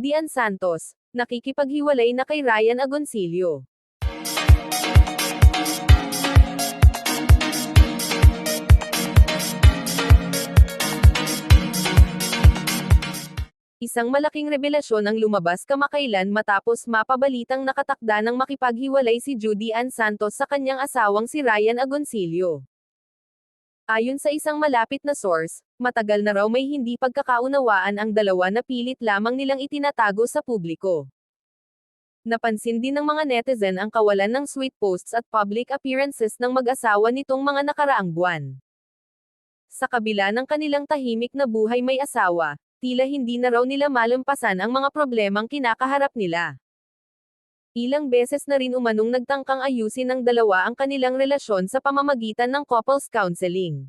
Dian Santos, nakikipaghiwalay na kay Ryan Agoncillo. Isang malaking revelasyon ang lumabas kamakailan matapos mapabalitang nakatakda ng makipaghiwalay si Judy Ann Santos sa kanyang asawang si Ryan Agoncillo. Ayon sa isang malapit na source, matagal na raw may hindi pagkakaunawaan ang dalawa na pilit lamang nilang itinatago sa publiko. Napansin din ng mga netizen ang kawalan ng sweet posts at public appearances ng mag-asawa nitong mga nakaraang buwan. Sa kabila ng kanilang tahimik na buhay may asawa, tila hindi na raw nila malampasan ang mga problemang kinakaharap nila. Ilang beses na rin umanong nagtangkang ayusin ng dalawa ang kanilang relasyon sa pamamagitan ng couples counseling.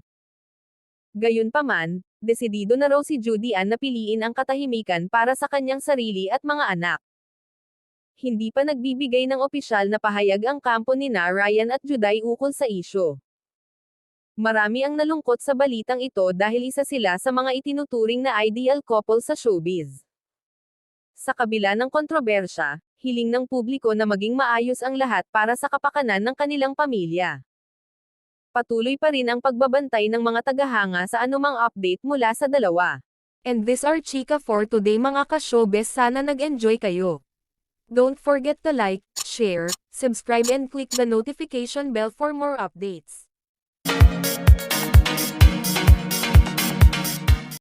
Gayunpaman, desidido na raw si Judy Ann na piliin ang katahimikan para sa kanyang sarili at mga anak. Hindi pa nagbibigay ng opisyal na pahayag ang kampo ni na Ryan at Juday ukol sa isyo. Marami ang nalungkot sa balitang ito dahil isa sila sa mga itinuturing na ideal couple sa showbiz. Sa kabila ng kontrobersya, hiling ng publiko na maging maayos ang lahat para sa kapakanan ng kanilang pamilya. Patuloy pa rin ang pagbabantay ng mga tagahanga sa anumang update mula sa dalawa. And this are Chika for today mga ka-showbiz sana nag-enjoy kayo. Don't forget to like, share, subscribe and click the notification bell for more updates.